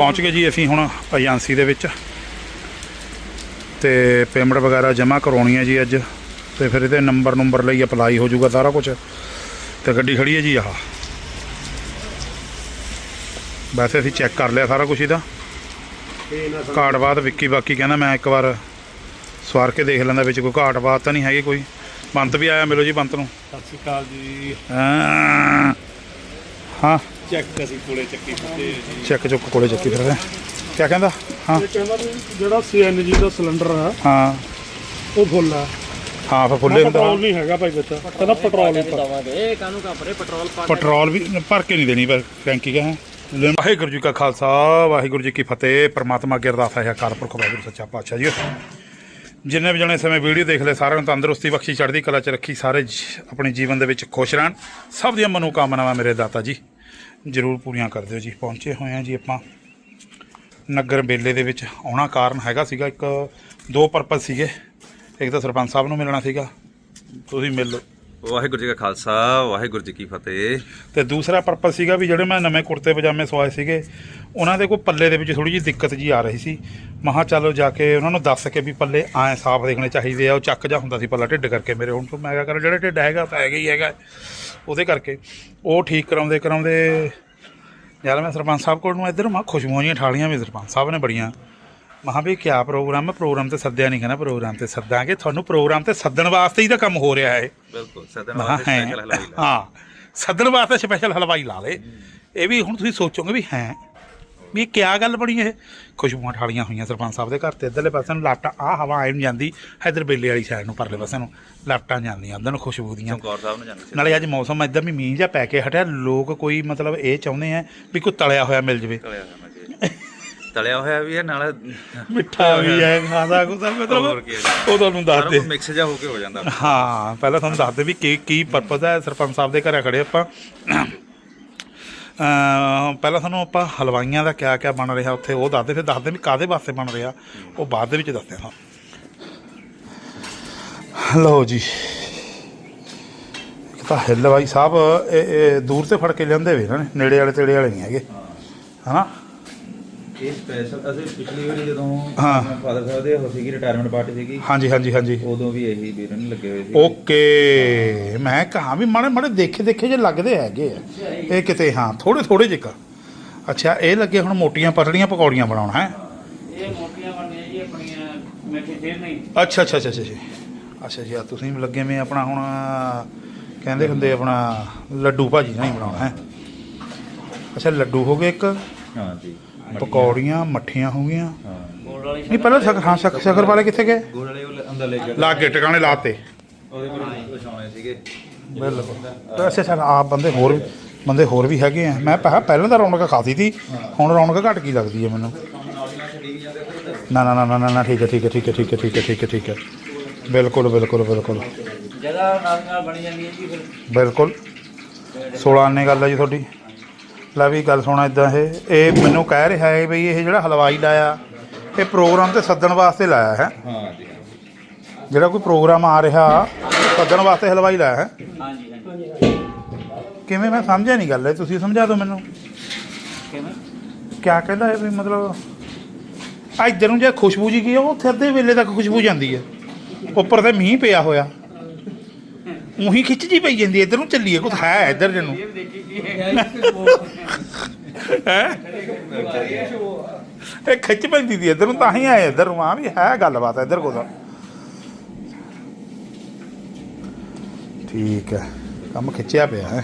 ਪਹੁੰਚ ਗਏ ਜੀ ਅਸੀਂ ਹੁਣ ਏਜੰਸੀ ਦੇ ਵਿੱਚ। ਤੇ ਪੇਮੈਂਟ ਵਗੈਰਾ ਜਮ੍ਹਾਂ ਕਰਾਉਣੀ ਹੈ ਜੀ ਅੱਜ। ਤੇ ਫਿਰ ਇਹਦੇ ਨੰਬਰ ਨੰਬਰ ਲਈ ਅਪਲਾਈ ਹੋ ਜਾਊਗਾ ਸਾਰਾ ਕੁਝ ਤੇ ਗੱਡੀ ਖੜੀ ਹੈ ਜੀ ਆਹ। ਵੈਸੇ ਅਸੀਂ ਚੈੱਕ ਕਰ ਲਿਆ ਸਾਰਾ ਕੁਝ ਇਹਦਾ। ਘਾਟ ਬਾਤ ਵਿੱਕੀ ਬਾਕੀ ਕਹਿੰਦਾ ਮੈਂ ਇੱਕ ਵਾਰ ਸਵਾਰ ਕੇ ਦੇਖ ਲੈਂਦਾ ਵਿੱਚ ਕੋਈ ਘਾਟ ਬਾਤ ਤਾਂ ਨਹੀਂ ਹੈਗੀ ਕੋਈ। ਬੰਤ ਵੀ ਆਇਆ ਮਿਲੋ ਜੀ ਬੰਤ ਨੂੰ। ਸਤਿ ਸ਼੍ਰੀ ਅਕਾਲ ਜੀ। ਹਾਂ ਹਾਂ। ਚੈੱਕ ਅਸੀਂ ਕੋਲੇ ਚੱਕੀ ਫਿਰਦੇ ਜੀ। ਚੈੱਕ ਚੁੱਕ ਕੋਲੇ ਚੱਕੀ ਫਿਰਦੇ ਕੀ ਕਹਿੰਦਾ? ਹਾਂ। ਇਹ ਕਹਿੰਦਾ ਵੀ ਜਿਹੜਾ ਸੀਐਨਜੀ ਦਾ ਸਿਲੰਡਰ ਆ ਹਾਂ। ਉਹ ਫੁੱਲ ਆ। ਹਾਂ ਫਿਰ ਫੁੱਲੇ ਹੁੰਦਾ। ਪੈਟਰੋਲ ਨਹੀਂ ਹੈਗਾ ਭਾਈ ਬੱਚਾ ਕਹਿੰਦਾ ਪੈਟਰੋਲ ਹੀ ਪਾ। ਦਵਾਂਗੇ ਕਾਨੂੰ ਕਾਪਰੇ ਪੈਟਰੋਲ ਪਾ ਪੈਟਰੋਲ ਵੀ ਭਰ ਕੇ ਨਹੀਂ ਦੇਣੀ ਪਰ ਟੈਂਕੀ ਕਾ ਹੈ? ਵਾਹਿਗੁਰੂ ਜੀ ਕਾ ਖਾਲਸਾ ਵਾਹਿਗੁਰੂ ਜੀ ਕੀ ਫਤਿਹ। ਪ੍ਰਮਾਤਮਾ ਅੱਗੇ ਅਰਦਾਸ ਹੈ ਅਕਾਲ ਪੁਰਖ ਵਾਹਿਗੁਰੂ ਸੱਚਾ ਪਾਤਸ਼ਾਹ ਜੀ। ਜਿੰਨੇ ਵੀ ਜਣੇ ਇਸ ਸਮੇਂ ਵੀਡੀਓ ਦੇਖ ਲੈ ਸਾਰਿਆਂ ਨੂੰ ਤੰਦਰੁਸਤੀ ਬਖਸ਼ੀ ਚੜ੍ਹਦੀ ਕਲਾ ਚ ਰੱਖੀ ਸਾਰੇ ਆਪਣੇ ਜੀਵਨ ਦੇ ਵਿੱਚ ਖੁਸ਼ ਰਹਿਣ। ਸਭ ਦੀਆਂ ਮਨੋਕਾਮਨਾਵਾਂ ਮੇਰੇ ਦਾਤਾ ਜੀ। ਜ਼ਰੂਰ ਪੂਰੀਆਂ ਕਰ ਦਿਓ ਜੀ। ਪਹੁੰਚੇ ਹੋਏ ਆ ਜੀ ਆਪਾਂ। ਨਗਰ ਬੇਲੇ ਦੇ ਵਿੱਚ ਆਉਣਾ ਕਾਰਨ ਹੈਗਾ ਸੀਗਾ ਇੱਕ, ਦੋ ਪਰਪਸ ਸੀਗੇ। ਇੱਕ ਤਾਂ ਸਰਪੰਚ ਸਾਹਿਬ ਨੂੰ ਮਿਲਣਾ ਸੀਗਾ। ਤੁਸੀਂ ਮਿਲ ਲਓ। ਵਾਹਿਗੁਰੂ ਜੀ ਕਾ ਖਾਲਸਾ, ਵਾਹਿਗੁਰੂ ਜੀ ਕੀ ਫਤਿਹ। ਤੇ ਦੂਸਰਾ ਪਰਪਸ ਸੀਗਾ ਵੀ ਜਿਹੜੇ ਮੈਂ ਨਵੇਂ ਕੁੜਤੇ ਪਜਾਮੇ ਸਵਾਏ ਸੀਗੇ, ਉਹਨਾਂ ਦੇ ਕੋਈ ਪੱਲੇ ਦੇ ਵਿੱਚ ਥੋੜੀ ਜਿਹੀ ਦਿੱਕਤ ਜੀ ਆ ਰਹੀ ਸੀ। ਮਹਾ ਚਲੋ ਜਾ ਕੇ ਉਹਨਾਂ ਨੂੰ ਦੱਸ ਕੇ ਵੀ ਪੱਲੇ ਐਂ ਸਾਫ਼ ਦੇਖਣੇ ਚਾਹੀਦੇ ਆ, ਉਹ ਚੱਕ ਜਾ ਹੁੰਦਾ ਸੀ ਪੱਲਾ ਢਿੱਡ ਕਰਕੇ ਮੇਰੇ ਹੁਣ ਤੋਂ। ਮੈਂ ਕਿਹਾ ਕਰ ਜਿਹੜਾ ਢਿੱਡ ਹੈਗਾ, ਤਾਂ ਹੈਗਾ ਹੀ ਹੈਗਾ। ਉਹਦੇ ਕਰਕੇ ਉਹ ਠੀਕ ਕਰਾਉਂਦੇ ਕਰਾਉਂਦੇ, ਯਾਰ ਮੈਂ ਸਰਪੰਚ ਸਾਹਿਬ ਕੋਲ ਨੂੰ ਇੱਧਰ ਮਾ ਖੁਸ਼ਬੂਆਂ ਜੀਆਂ ਠਾਲੀਆਂ ਵੀ ਸਰਪੰਚ ਸਾਹਿਬ ਨੇ ਬੜੀਆਂ ਮਹਾ ਵੀ ਕਿਆ ਪ੍ਰੋਗਰਾਮ ਹੈ ਪ੍ਰੋਗਰਾਮ ਤੇ ਸੱਦਿਆ ਨਹੀਂ ਕਹਿੰਦਾ ਪ੍ਰੋਗਰਾਮ ਤੇ ਸੱਦਾਂਗੇ। ਤੁਹਾਨੂੰ ਪ੍ਰੋਗਰਾਮ ਤੇ ਸੱਦਣ ਵਾਸਤੇ ਹੀ ਤਾਂ ਕੰਮ ਹੋ ਰਿਹਾ ਹੈ ਬਿਲਕੁਲ ਸਦਨ ਹਾਂ ਵਾਸਤੇ ਸਪੈਸ਼ਲ ਹਲਵਾਈ ਲਾ। ਹਾਂ ਸੱਦਣ ਵਾਸਤੇ ਸਪੈਸ਼ਲ ਹਲਵਾਈ ਲਾ ਲੇ। ਇਹ ਵੀ ਹੁਣ ਤੁਸੀਂ ਸੋਚੋਗੇ ਵੀ ਹੈ ਵੀ ਇਹ ਕਿਆ ਗੱਲ ਬਣੀ ਇਹ? ਖੁਸ਼ਬੂਆਂ ਠਾਲੀਆਂ ਹੋਈਆਂ ਸਰਪੰਚ ਸਾਹਿਬ ਦੇ ਘਰ ਤੇ ਇੱਧਰਲੇ ਪਾਸੇ ਨੂੰ ਲਾਟਾਂ ਆ ਹਵਾ ਆਈ ਨੂੰ ਜਾਂਦੀ ਇੱਧਰ ਬੇਲੇ ਵਾਲੀ ਸਾਈਡ ਨੂੰ ਪਰਲੇ ਪਾਸੇ ਨੂੰ ਲਾਟਾਂ ਜਾਂਦੀਆਂ ਉੱਧਰ ਨੂੰ ਖੁਸ਼ਬੂ ਦੀਆਂ। ਚਮਕੌਰ ਸਾਹਿਬ ਨੂੰ ਜਾਂਦੇ ਸੀ। ਨਾਲੇ ਅੱਜ ਮੌਸਮ ਇੱਦਾਂ ਵੀ ਮੀਂਹ ਜਿਹਾ ਪੈ ਕੇ ਹਟਿਆ ਲੋਕ ਕੋਈ ਮਤਲਬ ਇਹ ਚਾਹੁੰਦੇ ਆ ਵੀ ਕੋਈ ਤਲਿਆ ਹੋਇਆ ਮਿਲ ਜਵੇ। ਤਲਿਆ ਹੋਇਆ ਮੈਂ ਜੀ ਤਲਿਆ ਹੋਇਆ ਵੀ ਹੈ ਨਾਲ ਮਿੱਠਾ ਵੀ ਹੈ ਖਾਦਾ ਹੋਰ ਮਤਲਬ ਕੀ ਹੈ। ਉਹ ਤੁਹਾਨੂੰ ਦੱਸ ਦੇ। ਕੁਝ ਮਿਕਸ ਜਾ ਹੋ ਕੇ ਹੋ ਜਾਂਦਾ। ਹਾਂ ਪਹਿਲਾਂ ਤੁਹਾਨੂੰ ਦੱਸ ਦੇ ਵੀ ਕੀ ਕੀ ਪਰਪਸ ਹੈ ਸਰਪੰਚ ਸਾਹਿਬ ਦੇ ਘਰੇ ਖੜੇ ਆਪਾਂ। ਅਮ ਪਹਿਲਾਂ ਤੁਹਾਨੂੰ ਆਪਾਂ ਹਲਵਾਈਆਂ ਦਾ ਕਿਆ ਕਿਆ ਬਣ ਰਿਹਾ ਉੱਥੇ ਉਹ ਦੱਸਦੇ ਫਿਰ ਦੱਸਦੇ ਵੀ ਕਾਦੇ ਵਾਸਤੇ ਬਣ ਰਿਹਾ। ਉਹ ਬਾਅਦ ਦੇ ਵਿੱਚ ਦੱਸਦੇ ਹਾਂ ਲਓ ਜੀ। ਇੱਕ ਤਾਂ ਹਲਵਾਈ ਸਾਹਿਬ ਇਹ ਇਹ ਦੂਰ ਤੇ ਫੜ ਕੇ ਲਿਆਂਦੇ ਵੇ ਇਹਨਾਂ ਨੇ ਨੇੜੇ ਵਾਲੇ ਤੇੜੇ ਵਾਲੇ ਨਹੀਂ ਹੈਗੇ। ਹਨਾ? ਇਹ ਸਪੈਸ਼ਲ ਅਸੀਂ ਪਿਛਲੀ ਵਾਰੀ ਜਦੋਂ ਹਾਂ। ਫਾਦਰ ਸਾਹਿਬ ਦੇ ਹੋ ਸੀਗੀ ਰਿਟਾਇਰਮੈਂਟ ਪਾਰਟੀ ਸੀਗੀ ਹਾਂਜੀ ਹਾਂਜੀ ਹਾਂਜੀ। ਉਦੋਂ ਵੀ ਇਹੀ ਵੀਰ ਨਹੀਂ ਲੱਗੇ ਹੋਏ ਸੀ ਓਕੇ। ਮੈਂ ਕਹਾ ਵੀ ਮਾੜੇ ਮਾੜੇ ਦੇਖੇ ਦੇਖੇ ਜੇ ਲੱਗਦੇ ਹੈਗੇ ਆ। ਇਹ ਕਿਤੇ ਹਾਂ ਥੋੜੇ ਥੋੜੇ ਜਿਹਾ ਅੱਛਾ ਇਹ ਲੱਗੇ ਹੁਣ ਮੋਟੀਆਂ ਪਤਲੀਆਂ ਪਕੌੜੀਆਂ ਬਣਾਉਣਾ ਹੈ? ਇਹ ਮੋਟੀਆਂ ਬਣੀਆਂ ਜੀ ਆਪਣੀਆਂ ਮਿੱਠੇ ਫੇਰ ਨਹੀਂ। ਅੱਛਾ ਅੱਛਾ ਅੱਛਾ ਅੱਛਾ ਜੀ ਅੱਛਾ ਜੀ ਆ ਤੁਸੀਂ ਵੀ ਲੱਗੇ ਮੈਂ ਆਪਣਾ ਹੁਣ ਕਹਿੰਦੇ ਹੁੰਦੇ ਆਪਣਾ ਲੱਡੂ ਭਾਜੀ ਨਹੀਂ ਬਣਾਉਣਾ ਹੈ? ਅੱਛਾ ਲੱਡੂ ਹੋ ਗਏ ਇੱਕ? ਹਾਂ ਜੀ। ਪਕੌੜੀਆਂ ਮੱਠੀਆਂ ਹੋ ਗਈਆਂ। ਹਾਂ। ਗੋਲ ਵਾਲੀ ਨਹੀਂ ਪਹਿਲਾਂ ਸ਼ਕ- ਹਾਂ ਸ਼ਕ- ਸ਼ਕਰ ਵਾਲੇ ਕਿੱਥੇ ਗਏ? ਗੋਲ ਵਾਲੇ ਉਹ ਅੰਦਰ ਲੈ ਕੇ ਲਾਗੇ ਟਿਕਾਣੇ ਲਾਤੇ। ਉਹਦੇ ਪਰ ਵਿਛਾਉਣੇ ਸੀਗੇ। ਬਿਲਕੁਲ। ਅੱਛਾ ਅੱਛਾ ਆਪ ਬੰਦੇ ਹੋਰ ਵੀ ਬੰਦੇ ਹੋਰ ਵੀ ਹੈਗੇ ਆ। ਮੈਂ ਕਿਹਾ ਪਹਿਲਾਂ ਤਾਂ ਰੌਣਕ ਖਾਦੀ ਸੀ ਹੁਣ ਰੌਣਕ ਘਟ ਕੀ ਲੱਗਦੀ ਹੈ ਮੈਨੂੰ? ਨਾ ਨਾ ਨਾ ਨਾ ਨਾ ਨਾ ਠੀਕ ਹੈ ਠੀਕ ਹੈ ਠੀਕ ਹੈ ਠੀਕ ਹੈ ਠੀਕ ਹੈ ਠੀਕ ਹੈ ਠੀਕ ਹੈ ਬਿਲਕੁਲ ਬਿਲਕੁਲ ਬਿਲਕੁਲ। ਜਗ੍ਹਾ ਨਾਲ ਨਾਲ ਬਣੀ ਜਾਂਦੀ ਹੈ ਜੀ ਫਿਰ। ਬਿਲਕੁਲ। 16 ਆਨੇ ਗੱਲ ਹੈ ਜੀ ਤੁਹਾਡੀ। ਲੈ ਵੀ ਗੱਲ ਸੁਣਾ ਇਦਾਂ ਇਹ ਇਹ ਮੈਨੂੰ ਕਹਿ ਰਿਹਾ ਹੈ ਵੀ ਇਹ ਜਿਹੜਾ ਹਲਵਾਈ ਲਾਇਆ ਇਹ ਪ੍ਰੋਗਰਾਮ ਤੇ ਸੱਦਣ ਵਾਸਤੇ ਲਾਇਆ ਹੈ। ਹਾਂ ਜੀ ਜਿਹੜਾ ਕੋਈ ਪ੍ਰੋਗਰਾਮ ਆ ਰਿਹਾ ਸੱਦਣ ਵਾਸਤੇ ਹਲਵਾਈ ਲਾਇਆ ਹੈ। ਕਿਵੇਂ ਮੈਂ ਸਮਝਿਆ ਨਹੀਂ ਗੱਲ ਇਹ ਤੁਸੀਂ ਸਮਝਾ ਦਿਓ ਮੈਨੂੰ। ਕਿਵੇਂ? ਕਿਆ ਕਹਿੰਦਾ ਇਹ ਵੀ ਮਤਲਬ ਆ ਇੱਧਰ ਨੂੰ ਜੇ ਖੁਸ਼ਬੂ ਜੀ ਕੀ ਆ, ਉਹ ਉੱਥੇ ਅੱਧੇ ਵੇਲੇ ਤੱਕ ਖੁਸ਼ਬੂ ਜਾਂਦੀ ਹੈ ਉੱਪਰ ਤੇ ਮੀਂਹ ਪਿਆ ਹੋਇਆ। ਉਹੀ ਖਿੱਚ ਜੀ ਪਈ ਜਾਂਦੀ ਹੈ, ਇੱਧਰ ਨੂੰ ਚੱਲੀਏ ਕੁਝ ਹੈ ਇੱਧਰ ਜਨੂੰ ਇਹ ਖਿੱਚ ਪੈਂਦੀ ਦੀ ਇੱਧਰ ਨੂੰ ਤਾਂ ਹੀ ਆਏ ਇੱਧਰ ਨੂੰ ਆ ਵੀ ਹੈ ਗੱਲਬਾਤ ਹੈ ਇੱਧਰ ਕੋਲ। ਠੀਕ ਹੈ। ਕੰਮ ਖਿੱਚਿਆ ਪਿਆ ਹੈ।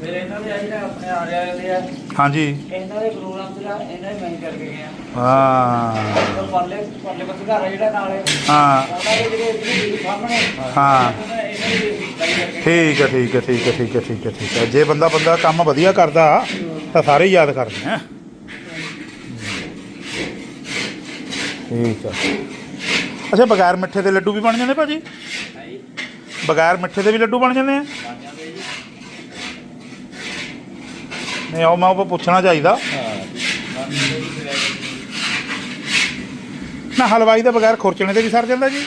ਫਿਰ ਇਹਨਾਂ ਦੇ ਆ ਜਿਹੜਾ ਆਪਣੇ ਆ ਰਿਹਾ ਵਾਲੇ ਆ। ਹਾਂਜੀ। ਇਹਨਾਂ ਦੇ ਪ੍ਰੋਗਰਾਮ ਜਿਹੜਾ ਇਹਨਾਂ ਦੇ ਮੈਂ ਹੀ ਹਾਂ। ਉਹ ਪਰਲੇ ਪਰਲੇ ਪਾਸੇ ਘਰ ਆ ਜਿਹੜਾ ਨਾਲੇ। ਹਾਂ। ਉਹਨਾਂ ਦੇ ਜਿਹੜੇ ਇੱਧਰ ਵੀ ਸਾਹਮਣੇ। ਹਾਂ। ਉਹਨਾਂ ਨੇ ਇਹਨਾਂ ਦੀ ਗੱਲ ਕਰਕੇ। ਠੀਕ ਹੈ ਠੀਕ ਹੈ ਠੀਕ ਹੈ ਠੀਕ ਹੈ ਠੀਕ ਹੈ ਠੀਕ ਹੈ। ਜੇ ਬੰਦਾ ਬੰਦਾ ਕੰਮ ਵਧੀਆ ਕਰਦਾ ਤਾਂ ਸਾਰੇ ਹੀ ਯਾਦ ਕਰਦੇ ਆ। ਠੀਕ ਹੈ। ਅੱਛਾ ਬਗੈਰ ਮਿੱਠੇ ਦੇ ਲੱਡੂ ਵੀ ਬਣ ਜਾਂਦੇ ਭਾਜੀ? ਬਗੈਰ ਮਿੱਠੇ ਦੇ ਵੀ ਲੱਡੂ ਬਣ ਜਾਂਦੇ ਆ? ਨਹੀਂ ਉਹ ਮੈਂ ਉਹ ਪੁੱਛਣਾ ਚਾਹੀਦਾ। ਨਾ ਹਲਵਾਈ ਦੇ ਬਗੈਰ ਖੁਰਚਣੇ ਤੇ ਵੀ ਸਰ ਜਾਂਦਾ ਜੀ।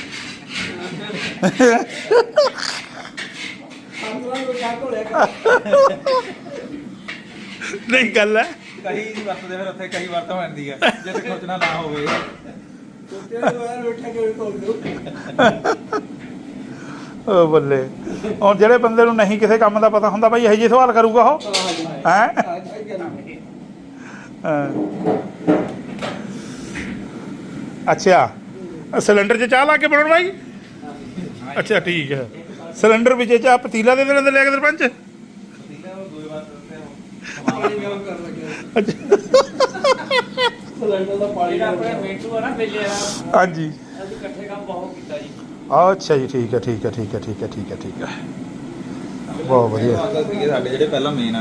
ਨਹੀਂ ਗੱਲ ਹੈ। ਨਹੀਂ ਵਰਤਦੇ ਫਿਰ ਉੱਥੇ ਕਹੀ ਵਰਤ ਹੋ। ਜਾਂਦੀ ਆ ਜੇ ਤੇ ਖੋਚਣਾ ਨਾ ਹੋਵੇ। ਬੱਲੇ। ਹੁਣ ਜਿਹੜੇ ਬੰਦੇ ਨੂੰ ਨਹੀਂ ਕਿਸੇ ਕੰਮ ਦਾ ਪਤਾ ਹੁੰਦਾ ਬਾਈ ਇਹੋ ਜਿਹੇ ਸਵਾਲ ਕਰੂਗਾ ਉਹ? ਹੈ? ਅੱਛਾ। ਸਿਲੰਡਰ 'ਚ ਚਾਹ ਲਾ ਕੇ ਬਣਾਉਣ ਬਾਈ? ਅੱਛਾ ਠੀਕ ਹੈ। ਸਿਲੰਡਰ ਵਿੱਚ ਚਾਹ ਪਤੀਲਾ ਦੇ ਦੇਣਾ ਲੈ ਕੇ ਸਰਪੰਚ? ਅੱਛਾ। ਜਿਹੜਾ ਆਪਣੇ ਮੇਟੂ ਆ ਨਾ ਬੇਲੇ ਵਾਲਾ ਹਾਂਜੀ। ਅਸੀਂ ਇਕੱਠੇ ਕੰਮ ਬਹੁਤ ਕੀਤਾ ਜੀ। ਅੱਛਾ ਜੀ ਠੀਕ ਹੈ ਠੀਕ ਹੈ ਠੀਕ ਹੈ ਠੀਕ ਹੈ ਠੀਕ ਹੈ ਠੀਕ ਹੈ। ਬਹੁਤ ਵਧੀਆ। ਅੰਕਲ ਸੀਗੇ ਸਾਡੇ ਜਿਹੜੇ ਪਹਿਲਾਂ ਮੇਨ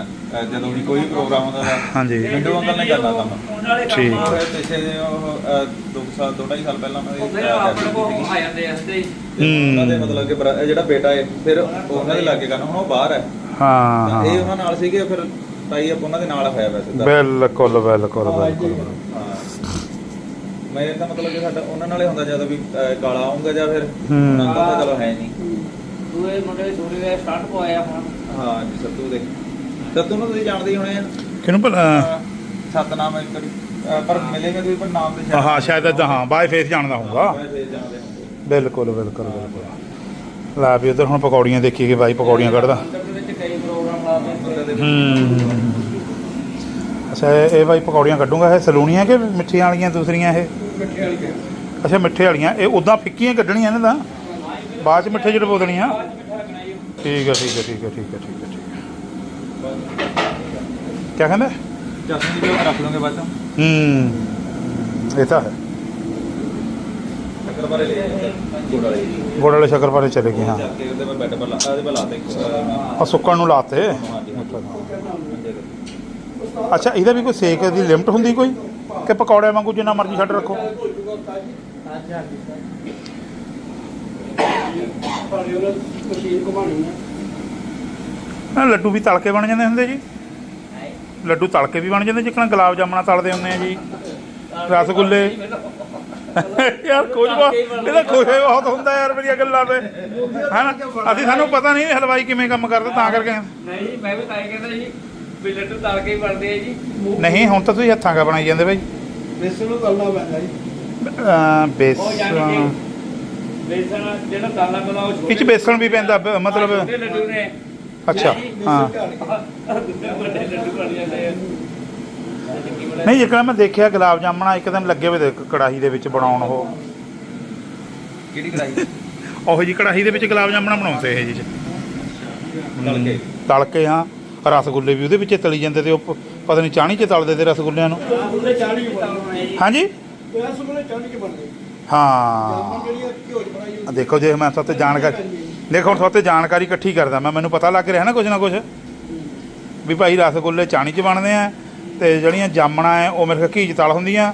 ਜਦੋਂ ਵੀ ਕੋਈ ਪ੍ਰੋਗਰਾਮ ਹੁੰਦਾ ਤਾਂ ਹਾਂਜੀ। ਮਿੰਟੂ ਅੰਕਲ ਨੇ ਕਰਨਾ ਕੰਮ। ਉਹਨਾਂ ਵਾਲੇ ਠੀਕ। ਕੰਮ ਆ, ਫਿਰ ਪਿੱਛੇ ਜਿਹੇ ਉਹ ਅਹ, ਦੋ ਕੁ ਸਾਲ ਦੋ ਢਾਈ ਸਾਲ ਪਹਿਲਾਂ ਉਹਨਾਂ ਉਹ ਦੀ ਫਿਰ ਆਪਣੇ ਕੋਲ ਆ ਜਾਂਦੇ ਆ ਸਿੱਧੇ ਹੀ। ਉਹਨਾਂ ਦੇ ਮਤਲਬ ਕਿ ਬਰਾ- ਜਿਹੜਾ ਬੇਟਾ ਹੈ ਫਿਰ ਉਹਨਾਂ ਦੇ ਲਾਗੇ ਕਰਨਾ ਹੁਣ ਉਹ ਬਾਹਰ ਹੈ ਹਾਂ। ਇਹ ਉਹਨਾਂ ਨਾਲ ਸੀਗੇ ਫਿਰ ਤਾਈ ਆਪ ਉਹਨਾਂ ਦੇ ਨਾਲ ਹੋਇਆ ਵੈਸੇ ਤਾਂ ਬਿਲਕੁਲ ਬਿਲਕੁਲ ਬਿਲਕੁਲ। ਹਾਂ। ਮੇਰੇ ਤਾਂ ਮਤਲਬ ਕਿ ਸਾਡਾ ਉਹਨਾਂ ਨਾਲੇ ਹੁੰਦਾ ਜਦੋਂ ਵੀ ਅਹ, ਕਾਲਾ ਆਉਂਗਾ ਜਾਂ ਫਿਰ ਹੂੰ। ਉਹਨਾਂ ਦਾ ਤਾਂ ਚਲੋ ਹੈ ਨਹੀਂ। ਦੂਏ ਮੁੰਡੇ ਛੋਟੀ ਦਾ ਸਟਾਰਟ ਪਵਾਇਆ ਹੁਣ। ਹਾਂ ਜੀ ਸੱਤੂ ਦੇ। ਸੱਤੂ ਨੂੰ ਤੁਸੀਂ ਜਾਣਦੇ ਹੀ ਹੋਣੇ ਆ। ਕਿਹਨੂੰ ਭਲਾ ਸਤਨਾਮ ਇੱਕ ਵਾਰੀ, ਅਹ, ਪਰ ਮਿਲੇਗਾ ਤੁਸੀਂ ਪਰ ਨਾਮ ਤੇ ਹਾਂ ਸ਼ਾਇਦ ਏਦਾਂ ਹਾਂ ਬਾਈ ਫੇਸ ਜਾਣਦਾ ਹੋਊਗਾ। ਜਾਣਦੇ ਹੋਣਗੇ। ਬਿਲਕੁਲ ਬਿਲਕੁਲ ਬਿਲਕੁਲ। ਲਾ ਵੀ ਉਧਰ ਹੁਣ ਪਕੌੜੀਆਂ ਦੇਖੀ ਕਿ ਬਾਈ ਪਕੌੜੀਆਂ ਕੱਢਦਾ। ਅੰਦਰ ਦੇ ਵਿੱਚ ਕਈ ਪ੍ਰੋਗਰਾਮ ਲਾਉਂਦੇ ਬੰਦੇ ਦੇ ਹੂੰ। ਅੱਛਾ ਇਹ ਇਹ ਬਾਈ ਪਕੌੜੀਆਂ ਕੱਢੂਗਾ ਇਹ ਸਲੂਣੀਆਂ ਕਿ ਮਿੱਠੀਆਂ ਵਾਲੀਆਂ ਦੂਸਰੀਆਂ ਇਹ? ਅੱਛਾ ਮਿੱਠੇ ਵਾਲੀਆਂ। ਇਹ ਉਦਾਂ ਫਿੱਕੀਆਂ ਕੱਢਣੀਆਂ ਨੇ ਤਾਂ। ਬਾਅਦ ਚ ਮਿੱਠੇ ਜਿਹੜੇ ਬੋਲਣੀਆਂ ਠੀਕ ਹੈ ਠੀਕ ਹੈ ਠੀਕ ਹੈ ਠੀਕ ਹੈ ਠੀਕ ਹੈ ਠੀਕ ਹੈ ਕੀ ਕਹਿੰਦੇ? ਚਟਨੀ ਵੀ ਰੱਖ ਲਓਗੇ ਬਾਅਦ ਚੋਂ। ਹੂੰ। ਇਹ ਤਾਂ ਹੈ। ਸ਼ੱਕਰ ਬਾਰੇ ਲੈ ਗੁੜ ਵਾਲੇ। ਗੁੜ ਵਾਲੇ ਚਲੇ ਗਏ ਹਾਂ। ਚੱਕ ਕੇ ਉਹਦੇ ਪਰ ਬੈੱਡ ਪਰ ਲਾ ਉਹਦੇ ਪਰ ਲਾਤੇ ਆ ਸੁੱਕਣ ਨੂੰ ਲਾਤੇ। ਅੱਛਾ ਇਹਦਾ ਵੀ ਕੋਈ ਸੇਕ ਦੀ ਲਿਮਟ ਹੁੰਦੀ ਕੋਈ? ਕਿ ਪਕੌੜੇ ਵਾਂਗੂ ਜਿੰਨਾ ਮਰਜ਼ੀ ਛੱਡ ਰੱਖੋ। ਨਾ ਲੱਡੂ ਵੀ ਤਲ ਬਣ ਜਾਂਦੇ ਹੁੰਦੇ ਜੀ। ਲੱਡੂ ਤਲ ਵੀ ਬਣ ਜਾਂਦੇ ਜਿੱਕਣਾ ਗੁਲਾਬ ਜਾਮਣਾ ਤਲਦੇ ਹੁੰਦੇ ਆ ਜੀ। ਰਸਗੁੱਲੇ। ਯਾਰ ਕੁਝ ਇਹਦਾ ਖੋਏ ਬਹੁਤ ਹੁੰਦਾ ਯਾਰ ਮੇਰੀਆਂ ਗੱਲਾਂ ਤੇ। ਹਨਾ? ਅਸੀਂ ਸਾਨੂੰ ਪਤਾ ਨਹੀਂ ਹਲਵਾਈ ਕਿਵੇਂ ਕੰਮ ਕਰਦਾ, ਤਾਂ ਕਰਕੇ। ਨਹੀਂ, ਮੈਂ ਵੀ ਤਾਂ ਹੀ ਕਹਿੰਦਾ ਜੀ ਵੀ ਲੱਡੂ ਤਲ ਕੇ ਹੀ ਬਣਦੇ ਆ ਜੀ। ਨਹੀਂ ਹੁਣ ਤਾਂ ਤੁਸੀਂ ਹੱਥਾਂ ਕਾ ਬਣਾਈ ਜਾਂਦੇ ਬਾਈ। ਬੇਸਣ ਨੂੰ ਤਲਣਾ ਪੈਂਦਾ ਜੀ। ਅਹ ਉਹ ਜਾਣੀ ਬੇਸਣ ਕਿ ਬੇਸਣ ਜਿਹੜਾ ਦਾਲਾਂ ਬਣਾ ਉਹ ਛੋਟੇ ਇਹ 'ਚ ਬੇਸਣ ਵੀ ਪੈਂਦਾ ਬ- ਮਤਲਬ ਛੋਟੇ ਲੱਡੂ ਨੇ। ਅੱਛਾ ਹਾਂ। ਵੱਡੇ ਲੱਡੂ ਬਣ ਜਾਂਦੇ ਆ। ਨਹੀਂ ਜਿੱਕਣਾ ਮੈਂ ਦੇਖਿਆ ਗੁਲਾਬ ਜਾਮਣਾ ਇੱਕਦਮ ਲੱਗੇ ਹੋਏ ਦੇ ਕੜਾਹੀ ਦੇ ਵਿੱਚ ਬਣਾਉਣ ਉਹ। ਕਿਹੜੀ ਕਰਾਈ ਉਹੋ ਜੀ ਕੜਾਹੀ ਦੇ ਵਿੱਚ ਗੁਲਾਬ ਜਾਮਣਾ ਬਣਾਉਂਦੇ ਇਹ ਜੀ। ਤਲ ਕੇ ਤਲ ਕੇ ਹਾਂ। ਰਸਗੁੱਲੇ ਵੀ ਉਹਦੇ ਵਿੱਚ ਤਲੀ ਜਾਂਦੇ ਤੇ ਉਹ ਪ- ਪਤਾ ਨਹੀਂ ਚਾਣੀ 'ਚ ਤਲਦੇ ਤੇ ਰਸਗੁੱਲਿਆਂ ਨੂੰ। ਉਹਦੇ ਚਾੜੀ ਬਣਦੇ ਹਾਂਜੀ? ਇਸ ਵੇਲੇ ਚਾੜੀ ਕੇ ਬਣਦੇ ਹਾਂ। ਜਿਹੜੀ ਆ ਘਿਓ ਚ ਬਣਾਈ ਆ ਦੇਖੋ ਜੇ ਮੈਂ ਤੁਹਾਤੇ ਜਾਣਕਾਰੀ ਦੇਖੋ ਹੁਣ ਤੁਹਾਤੇ ਜਾਣਕਾਰੀ ਇਕੱਠੀ ਕਰਦਾ ਮੈਂ ਮੈਨੂੰ ਪਤਾ ਲੱਗ ਰਿਹਾ ਨਾ ਕੁਝ ਨਾ ਕੁਝ ਵੀ ਭਾਈ ਰਸਗੁੱਲੇ ਚਾਣੀ 'ਚ ਬਣਦੇ ਆ ਤੇ ਜਿਹੜੀਆਂ ਜਾਮਣਾ ਹੈ ਉਹ ਮੇਰੇ ਖਿਆਲ ਘੀ 'ਚ ਤਲ ਹੁੰਦੀਆਂ।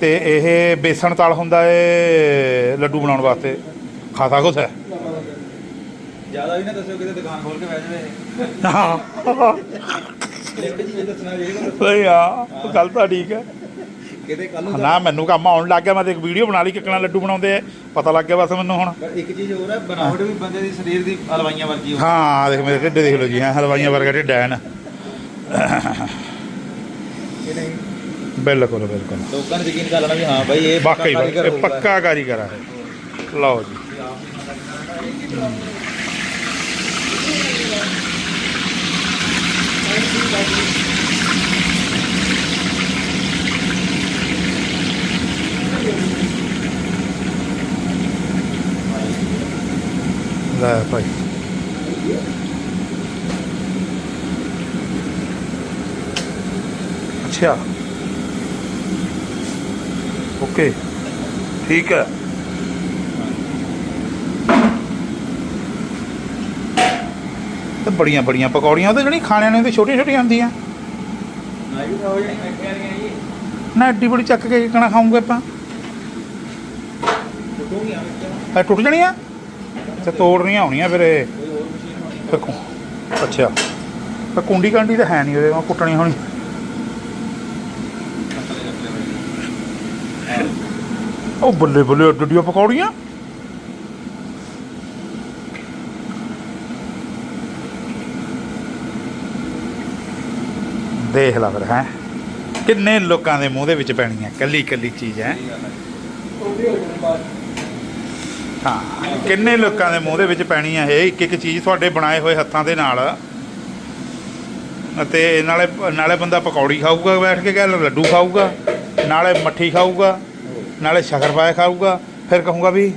ਤੇ ਇਹ ਬੇਸਣ ਤਲ ਹੁੰਦਾ ਏ ਲੱਡੂ ਬਣਾਉਣ ਵਾਸਤੇ। ਖਾਸਾ ਕੁਛ ਹੈ। ਜ਼ਿਆਦਾ ਵੀ ਨਾ ਦੱਸਿਓ ਕਿਤੇ ਦੁਕਾਨ ਖੋਲ ਕੇ ਬਹਿ ਜਾਵੇ ਹਾਂ। ਲਿਮਟ ਜੀ ਦੱਸਣਾ ਚਾਹੀਦਾ ਬਈ ਆ ਗੱਲ ਤਾਂ ਠੀਕ ਹੈ। ਕਿਤੇ ਕੱਲ ਨੂੰ ਨਾ ਮੈਨੂੰ ਕੰਮ ਆਉਣ ਲੱਗ ਗਿਆ ਮੈਂ ਤੇ ਇੱਕ ਵੀਡੀਓ ਬਣਾ ਲਈ ਕਿੱਕਣਾ ਲੱਡੂ ਬਣਾਉਂਦੇ ਆ ਪਤਾ ਲੱਗ ਗਿਆ ਬਸ ਮੈਨੂੰ ਹੁਣ। ਪਰ ਇੱਕ ਚੀਜ਼ ਹੋਰ ਹੈ ਬਣਾਵਟ ਵੀ ਬੰਦੇ ਦੀ ਸਰੀਰ ਦੀ ਹਲਵਾਈਆਂ ਵਰਗੀ ਹੋ ਹਾਂ ਦੇਖ ਮੇਰੇ ਢਿੱਡ ਦੇਖ ਲਓ ਜੀ ਹਾਂ ਹਲਵਾਈਆਂ ਵਰਗਾ ਢਿੱਡ ਹੈ ਨਾ। ਨਹੀਂ? ਬਿਲਕੁਲ ਬਿਲਕੁਲ। ਲੋਕਾਂ ਨੂੰ ਯਕੀਨ ਕਰ ਲੈਣਾ ਵੀ ਹਾਂ ਬਾਈ ਇਹ ਪੱਕਾ ਵਾਕਈ ਕਾਰੀਗਰ ਇਹ ਹੋਊਗਾ। ਪੱਕਾ ਕਾਰੀਗਰ ਹੈ ਲਓ ਜੀ। ਲੈ ਭਾਈ। ਅੱਛਾ। ਓਕੇ। ਠੀਕ ਹੈ। ਤੇ ਬੜੀਆਂ ਬੜੀਆਂ ਪਕੌੜੀਆਂ ਉਹਦੇ ਜਿਹੜੀ ਖਾਣਿਆਂ ਨੇ ਤੇ ਛੋਟੀਆਂ ਛੋਟੀਆਂ ਹੁੰਦੀਆਂ। ਨਾ, ਐਡੀ ਬੜੀ ਚੱਕ ਕੇ ਕਿਹਨਾਂ ਖਾਉਂਗੇ ਆਪਾਂ? ਇਹ ਟੁੱਟ ਜਾਣੀਆਂ? ਤੇ ਤੋੜਨੀਆਂ ਹੋਣੀਆਂ ਫਿਰ ਇਹ। ਫਿਰ ਕੁ- ਅੱਛਾ। ਪਰ ਕੁੰਡੀ ਕਾਂਡੀ ਤਾਂ ਹੈ ਨਹੀਂ ਉਹਦੇ, ਉਹ ਕੁੱਟਣੀ ਹੋਣੀ ਉਹ ਬੱਲੇ ਬੱਲੇ ਅੱਡ ਅੱਡੀਆਂ ਪਕੌੜੀਆਂ। ਦੇਖ ਲਾ ਫਿਰ ਹੈ। ਕਿੰਨੇ ਲੋਕਾਂ ਦੇ ਮੂੰਹ ਦੇ ਵਿੱਚ ਪੈਣੀ ਹੈ ਕੱਲੀ ਕੱਲੀ ਚੀਜ਼ ਹੈ। ਕਿੰਨੇ ਲੋਕਾਂ ਦੇ ਮੂੰਹ ਦੇ ਵਿੱਚ ਪੈਣੀ ਹੈ ਇਹ ਇੱਕ ਇੱਕ ਚੀਜ਼ ਤੁਹਾਡੇ ਬਣਾਏ ਹੋਏ ਹੱਥਾਂ ਦੇ ਨਾਲ। ਅਤੇ ਨਾਲੇ ਨਾਲੇ ਬੰਦਾ ਪਕੌੜੀ ਖਾਊਗਾ ਬੈਠ ਕੇ ਕਹਿ ਲੱਡੂ ਖਾਊਗਾ ਨਾਲੇ ਮੱਠੀ ਖਾਊਗਾ ਨਾਲੇ ਸ਼ਕਰਪਾਇਆ ਖਾਊਗਾ ਫਿਰ ਕਹੂੰਗਾ ਵੀ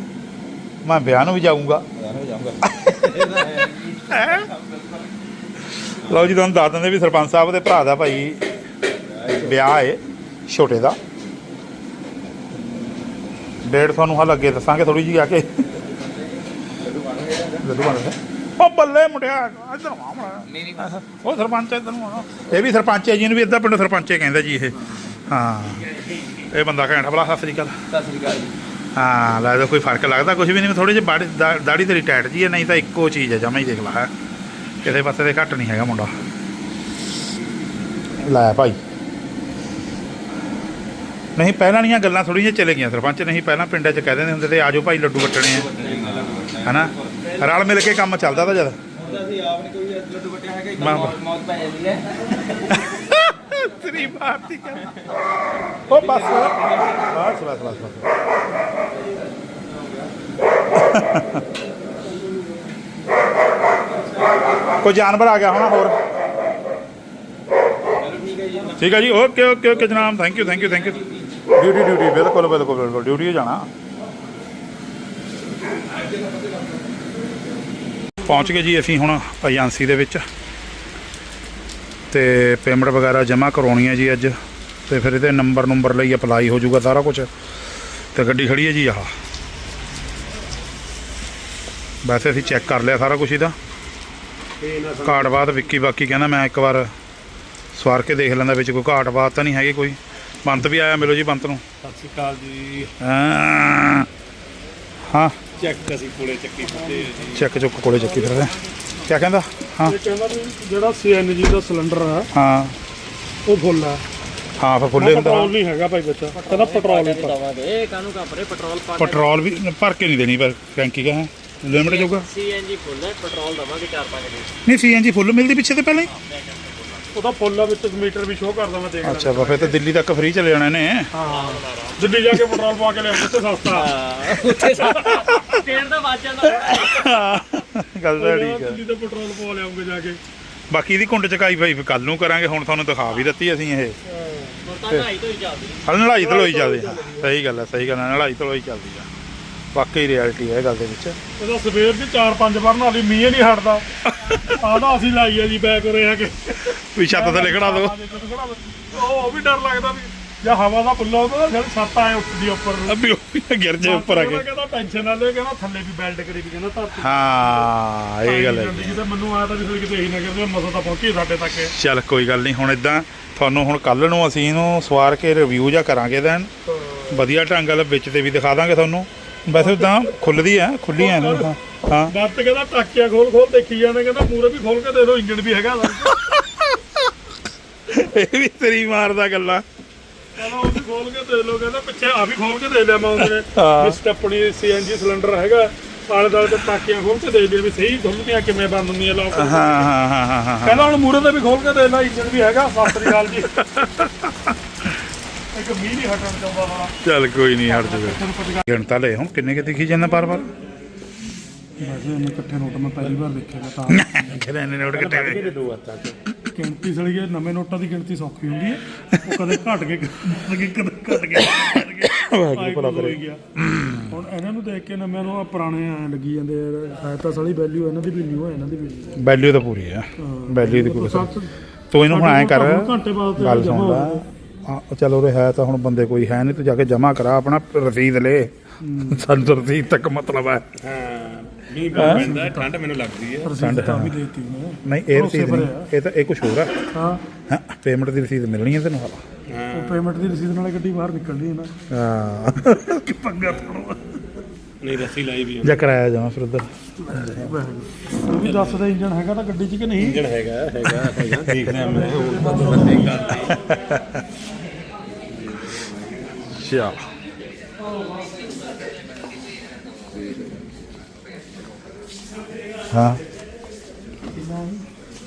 ਮੈਂ ਵਿਆਹ ਨੂੰ ਵੀ ਜਾਊਂਗਾ। ਹੋ ਜਾਊਂਗਾ। ਲਓ ਜੀ ਤੁਹਾਨੂੰ ਦੱਸ ਦਿੰਦੇ ਵੀ ਸਰਪੰਚ ਸਾਹਿਬ ਦੇ ਭਰਾ ਦਾ ਭਾਈ ਵਿਆਹ ਏ ਛੋਟੇ ਦਾ। ਡੇਢ ਤੁਹਾਨੂੰ ਹਾਲ ਅੱਗੇ ਦੱਸਾਂਗੇ ਥੋੜੀ ਜੀ ਆ ਕੇ। ਉਹ ਬੱਲੇ ਮੁੰਡਿਆ ਇੱਧਰ ਆ ਮੜਾ ਉਹ ਸਰਪੰਚ ਇੱਧਰ ਨੂੰ ਆ। ਇਹ ਵੀ ਸਰਪੰਚ ਹੈ ਜੀ ਇਹਨੂੰ ਵੀ ਅੱਧਾ ਪਿੰਡ ਸਰਪੰਚ ਕਹਿੰਦਾ ਜੀ ਇਹ। ਹਾਂ। ਇਹ ਬੰਦਾ ਘੈਂਟ ਬਲਾ ਸਤਿ ਸ੍ਰੀ ਅਕਾਲ। ਸਤਿ ਸ੍ਰੀ ਅਕਾਲ ਹਾਂ ਲੱਗਦਾ ਕੋਈ ਫ਼ਰਕ ਲੱਗਦਾ ਕੁਝ ਵੀ ਨਹੀਂ ਥੋੜੇ ਜਿਹੇ ਦਾੜੀ ਤੇਰੀ ਟਾਈਟ ਜੀ ਹੈ ਨਹੀਂ ਤਾਂ ਇੱਕੋ ਚੀਜ਼ ਹੈ ਜਮਾ ਹੀ ਦੇਖ ਲਾ ਹੈ। ਕਿਸੇ ਪਾਸੇ ਤੇ ਘੱਟ ਨਹੀਂ ਹੈਗਾ ਮੁੰਡਾ। ਲੈ ਭਾਈ। ਨਹੀਂ ਪਹਿਲਾਂ ਨੀਆਂ ਗੱਲਾਂ ਥੋੜ੍ਹੀਆਂ ਜਿਹੀਆਂ ਚਲੇ ਗਈਆਂ ਸਰਪੰਚ ਨਹੀਂ ਪਹਿਲਾਂ ਪਿੰਡਾਂ 'ਚ ਕਹਿ ਦਿੰਦੇ ਹੁੰਦੇ ਤੇ ਆਜੋ ਭਾਈ ਲੱਡੂ ਵੱਟਣੇ ਆ। ਹਨਾ? ਰਲ ਮਿਲ ਕੇ ਕੰਮ ਚੱਲਦਾ ਤਾਂ ਜਦ ਅਸੀਂ ਆਪ ਨੇ ਕੋਈ ਲੱਡੂ ਵੱਟਿਆ ਹੈਗਾ ਇੱਕ ਮੌਤ ਮੌਤ ਪੈ ਜਾਂਦੀ ਹੈ। ਤੇਰੀ ਹੀ ਕਰ ਉਹ ਬਸ ਬਸ ਬਸ ਬਸ ਬਸ ਕੋਈ ਜਾਨਵਰ ਆ ਗਿਆ ਹੋਣਾ ਹੋਰ? ਠੀਕ ਹੈ ਜੀ ਓਕੇ ਓਕੇ ਓਕੇ ਜਨਾਬ thank you thank you thank you duty duty ਬਿਲਕੁਲ ਬਿਲਕੁਲ ਬਿਲਕੁਲ ਡਿਊਟੀ ਜਾਣਾ। ਪਹੁੰਚ ਗਏ ਜੀ ਅਸੀਂ ਹੁਣ ਏਜੰਸੀ ਦੇ ਵਿੱਚ। ਤੇ ਪੇਮੈਂਟ ਵਗੈਰਾ ਜਮ੍ਹਾਂ ਕਰਾਉਣੀ ਹੈ ਜੀ ਅੱਜ। ਤੇ ਫਿਰ ਇਹਦੇ ਨੰਬਰ ਨੰਬਰ ਲਈ ਅਪਲਾਈ ਹੋ ਜਾਊਗਾ ਸਾਰਾ ਕੁਝ ਤੇ ਗੱਡੀ ਖੜੀ ਹੈ ਜੀ ਆਹ। ਵੈਸੇ ਅਸੀਂ ਚੈੱਕ ਕਰ ਲਿਆ ਸਾਰਾ ਕੁਝ ਇਹਦਾ। ਘਾਟ ਬਾਤ ਵਿੱਕੀ ਬਾਕੀ ਕਹਿੰਦਾ ਮੈਂ ਇੱਕ ਵਾਰ ਸਵਾਰ ਕੇ ਦੇਖ ਲੈਂਦਾ ਵਿੱਚ ਕੋਈ ਘਾਟ ਬਾਤ ਤਾਂ ਨਹੀਂ ਹੈਗੀ ਕੋਈ। ਬੰਤ ਵੀ ਆਇਆ ਮਿਲੋ ਜੀ ਬੰਤ ਨੂੰ। ਸਤਿ ਸ਼੍ਰੀ ਅਕਾਲ ਜੀ। ਹਾਂ। ਹਾਂ। ਚੈੱਕ ਅਸੀਂ ਕੋਲੇ ਚੱਕੀ ਫਿਰਦੇ ਜੀ। ਚੈੱਕ ਚੁੱਕ ਕੋਲੇ ਚੱਕੀ ਫਿਰਦੇ ਕੀ ਕਹਿੰਦਾ? ਹਾਂ। ਇਹ ਕਹਿੰਦਾ ਵੀ ਜਿਹੜਾ ਸੀਐਨਜੀ ਦਾ ਸਿਲੰਡਰ ਆ ਹਾਂ। ਉਹ ਫੁੱਲ ਆ। ਹਾਂ ਫਿਰ ਫੁੱਲੇ ਹੁੰਦਾ। ਪੈਟਰੋਲ ਨਹੀਂ ਹੈਗਾ ਭਾਈ ਬੱਚਾ। ਕਹਿੰਦਾ ਪੈਟਰੋਲ ਹੀ ਪਾ ਦਵਾਂਗੇ ਕਾਨੂੰ ਕੰਪਰੇ ਪੈਟਰੋਲ ਪਾ ਪੈਟਰੋਲ ਵੀ ਭਰ ਕੇ ਨਹੀਂ ਦੇਣੀ ਪਰ ਟੈਂਕੀ ਕਾ ਹੈ। ਲਿਮਟ ਜਾਊਗਾ ਸੀਐਨਜੀ ਫੁੱਲ ਹੈ ਪੈਟਰੋਲ ਦਵਾਂਗੇ 4-5 ਲੀਟਰ। ਨਹੀਂ ਸੀਐਨਜੀ ਫੁੱਲ ਮਿਲਦੀ ਪਿੱਛੇ ਤੇ ਪਹਿਲਾਂ ਹੀ? ਉਹਦਾ ਫੁੱਲ ਆ ਵਿੱਚ ਮੀਟਰ ਵੀ ਸ਼ੋਅ ਕਰਦਾ ਮੈਂ ਦੇਖ ਲੈਂਦਾ। ਅੱਛਾ ਫਿਰ ਤਾਂ ਦਿੱਲੀ ਤੱਕ ਫ੍ਰੀ ਚਲੇ ਜਾਣੇ ਨੇ। ਹਾਂ ਦਿੱਲੀ ਜਾ ਕੇ ਪੈਟਰੋਲ ਪਵਾ ਕੇ ਲਿਆਉਂਦੇ ਤੇ ਸਸਤਾ। ਉੱਥੇ ਸਟੇਟ ਦਾ ਵੱਜ ਜਾਂਦਾ। ਗੱਲ ਤਾਂ ਠੀਕ ਹੈ ਦਿੱਲੀ ਤੇ ਪੈਟਰੋਲ ਪਵਾ ਲਿਆਉਂਗੇ ਜਾ ਕੇ। ਬਾਕੀ ਇਹਦੀ ਕੁੰਡ ਚਕਾਈ ਭਾਈ ਕੱਲ ਨੂੰ ਕਰਾਂਗੇ ਹੁਣ ਤੁਹਾਨੂੰ ਦਿਖਾ ਵੀ ਦਿੱਤੀ ਅਸੀਂ ਇਹ। ਤਾਂ ਢਾਈ ਤੋਂ ਹੀ ਚੱਲਦੀ। ਹਲ ਨਲਾਈ ਧਲੋਈ ਚੱਲਦੀ ਹਾਂ ਸਹੀ ਗੱਲ ਹੈ ਸਹੀ ਗੱਲ ਹੈ ਨਲਾਈ ਧਲੋਈ ਚੱਲਦੀ ਆ। ਵਾਕਈ ਰਿਐਲਿਟੀ ਹੈ ਇਹ ਗੱਲ ਦੇ ਵਿੱਚ। ਉਹਦਾ ਸਵੇਰ ਦੀ 4-5 ਵਾਰ ਨਾਲੀ ਮੀਂਹ ਨਹੀਂ ਹਟਦਾ। ਆਦਾ ਅਸੀਂ ਲਾਈ ਆ ਜੀ ਬੈਕ ਆ ਕੇ। ਵੀ ਛੱਤ ਤੇ ਲਿਖਣਾ ਦੋ। ਉਹ ਵੀ ਡਰ ਲੱਗਦਾ ਵੀ ਜਾਂ ਹਵਾ ਦਾ ਪੁੱਲਾ ਉਹਦਾ ਫਿਰ ਛੱਤ ਆਏ ਉੱਠਦੀ ਉੱਪਰ। ਨੂੰ ਅਬੀ ਉਹ ਗਿਰ ਜੇ ਉੱਪਰ ਆ ਕੇ। ਕਹਿੰਦਾ ਟੈਨਸ਼ਨ ਨਾ ਲੈ ਕਹਿੰਦਾ ਥੱਲੇ ਵੀ ਬੈਲਟ ਕਰੀ ਵੀ ਕਹਿੰਦਾ ਧਰਤੀ ਹਾਂ ਇਹ ਗੱਲ ਹੈ ਜ਼ਿੰਦਗੀ ਤੇ ਮੈਨੂੰ ਆਇਆ ਤਾਂ ਵੀ ਕੋਈ ਕਿਤੇ ਇਹੀ ਨਾ ਕਹਿੰਦੇ ਮਸਾ ਤਾਂ ਪਹੁੰਚੀ ਸਾਡੇ ਤੱਕ। ਚੱਲ ਕੋਈ ਗੱਲ ਨਹੀਂ ਹੁਣ ਇਦਾਂ ਤੁਹਾਨੂੰ ਹੁਣ ਕੱਲ ਨੂੰ ਅਸੀਂ ਇਹਨੂੰ ਸਵਾਰ ਕੇ ਰਿਵਿਊ ਜਾਂ ਕਰਾਂਗੇ ਦੇਨ ਵਧੀਆ ਢੰਗ ਨਾਲ ਵਿੱਚ ਤੇ ਵੀ ਦਿਖਾ ਦਾਂਗੇ ਤੁਹਾਨੂੰ। ਵੈਸੇ ਤਾਂ ਖੁੱਲਦੀ ਹੈ ਖੁੱਲੀ ਹੈ ਹਾਂ ਹਾਂ। ਬੱਤ ਕਹਿੰਦਾ ਟਾਕਿਆ ਖੋਲ ਖੋਲ ਦੇਖੀ ਜਾਂਦੇ ਕਹਿੰਦਾ ਮੂਰੇ ਵੀ ਖੋਲ ਕੇ ਦੇ ਦਿਓ ਇੰਜਣ ਵੀ ਹੈਗਾ। ਕਹਿੰਦਾ ਇਹ ਵੀ ਤੇਰੀ ਮਾਰਦਾ ਗੱਲਾਂ। ਉਹ ਵੀ ਖੋਲ ਕੇ ਦੇ ਲਓ ਕਹਿੰਦਾ ਪਿੱਛੇ ਆ ਵੀ ਖੋਲ ਕੇ ਦੇ ਲਿਆ ਮੈਂ ਉਹਦੇ। ਹਾਂ। ਵੀ ਸਟੈਪਣੀ ਸੀਐਨਜੀ ਸਿਲੰਡਰ ਹੈਗਾ ਆਲੇ ਦਾਲੇ ਤੇ ਟਾਕੀਆਂ ਖੋਲ ਕੇ ਦੇ ਦੇ ਵੀ ਸਹੀ ਖੁੱਲਦੀਆਂ ਕਿਵੇਂ ਬੰਦ ਹੁੰਦੀਆਂ ਲੋਕ ਹਾਂ ਹਾਂ ਹਾਂ ਹਾਂ ਹਾਂ ਹਾਂ। ਕਹਿੰਦਾ ਹੁਣ ਮੂਰੇ ਤੇ ਵੀ ਖੋਲ ਕੇ ਦੇ ਲੈ ਇੰਜਣ ਵੀ ਹੈਗਾ ਸਤਿ ਸ੍ਰੀ ਅਕਾਲ ਜੀ। ਇੱਕ ਮੀਂਹ ਨਹੀਂ ਹਟਣ ਚਾਹੁੰਦਾ ਵਾ। ਚੱਲ ਕੋਈ ਨਹੀਂ ਹਟ ਜਾਵੇ ਤੁਹਾਨੂੰ ਪਤਾ ਗਿਣਤਾ ਲੈ ਹੁਣ ਕਿੰਨੇ ਕਿ ਦਿਖੀ ਜਾਂਦਾ ਬਾਰ ਬਾਰ? ਵੈਸੇ ਮੈਂ ਇਕੱਠੇ ਨੋਟ ਮੈਂ ਪਹਿਲੀ ਵਾਰ ਦੇਖਿਆ ਤਾਂ। ਕਿਹਨੇ ਨੇ ਨੋਟ ਕਿੱਥੇ ਗਏ ਗਿਣਤੀ ਸਲੀ ਇਹ ਨਵੇਂ ਨੋਟਾਂ ਦੀ ਗਿਣਤੀ ਸੌਖੀ ਹੁੰਦੀ ਹੈ ਉਹ ਕਦੇ ਘਟ ਕੇ ਕਦੇ ਕਦੇ ਘਟ ਕੇ ਘਟ ਕੇ ਵਾਹਿਗੁਰੂ ਭਲਾ ਕਰੇ। ਗਿਆ। ਹੁਣ ਇਹਨਾਂ ਨੂੰ ਦੇਖ ਕੇ ਨਵੇਂ ਨੂੰ ਆਹ ਪੁਰਾਣੇ ਐ ਲੱਗੀ ਜਾਂਦੇ ਯਾਰ ਹੈ ਤਾਂ ਸਾਲੀ ਵੈਲਿਊ ਇਹਨਾਂ ਦੀ ਵੀ ਨਹੀਂ ਹੈ ਇਹਨਾਂ ਦੀ ਵੀ ਨਹੀਂ ਵੈਲਿਊ ਤਾਂ ਪੂਰੀ ਆ। ਵੈਲਿਊ ਦੀ ਕੋਈ ਸੱਤ ਤੂੰ ਇਹਨੂੰ ਹੁਣ ਐਂ ਕਰ ਹੁਣ ਘੰਟੇ ਬਾਅਦ ਤੇ ਗੱਲ ਜਮ੍ਹਾਂ ਹੋ ਹਾਂ ਚਲ ਉਰੇ ਹੈ ਤਾਂ ਹੁਣ ਬੰਦੇ ਕੋਈ ਹੈ ਨਹੀਂ ਤੂੰ ਜਾ ਕੇ ਜਮਾ ਕਰਾ ਆਪਣਾ ਰਸੀਦ ਲੈ। ਸਾਨੂੰ ਰਸੀਦ ਤੱਕ ਮਤਲਬ ਹੈ। ਮੀਂਹ ਪੈਂਦਾ ਠੰਡ ਮੈਨੂੰ ਲੱਗਦੀ ਹੈ। ਰਸੀਦ ਤਾਂ ਵੀ ਦੇਤੀ ਮੈਂ ਨਹੀਂ ਇਹ ਰਸੀਦ ਨਹੀਂ। ਇਹ ਤਾਂ ਇਹ ਕੁਝ ਹੋਰ ਆ। ਹਾਂ। ਹਾਂ ਪੇਮੈਂਟ ਦੀ ਰਸੀਦ ਮਿਲਣੀ ਹੈ ਤੈਨੂੰ। ਉਹ ਪੇਮੈਂਟ ਦੀ ਰਸੀਦ ਨਾਲੇ ਗੱਡੀ ਬਾਹਰ ਨਿਕਲਦੀ ਹੈ ਨਾ। ਹਾਂ। ਕਿ ਪੰਗਾ ਪਾਉਣਾ। ਨਹੀਂ ਰੱਸੀ ਲਾਈ ਵੀ ਜਾਂ ਕਰਾਇਆ ਜਾਵਾਂ ਫਿਰ ਉਧਰ। ਉਹ ਵੀ ਦੱਸਦਾ ਇੰਜਣ ਹੈਗਾ ਤਾਂ ਗੱਡੀ 'ਚ ਕਿ ਨਹੀਂ? ਇੰਜਣ ਹੈਗਾ ਹੈਗਾ ਹੈਗਾ। ਦੇਖਦੇ ਮੈਂ ਚੱਲ ਹਾਂ।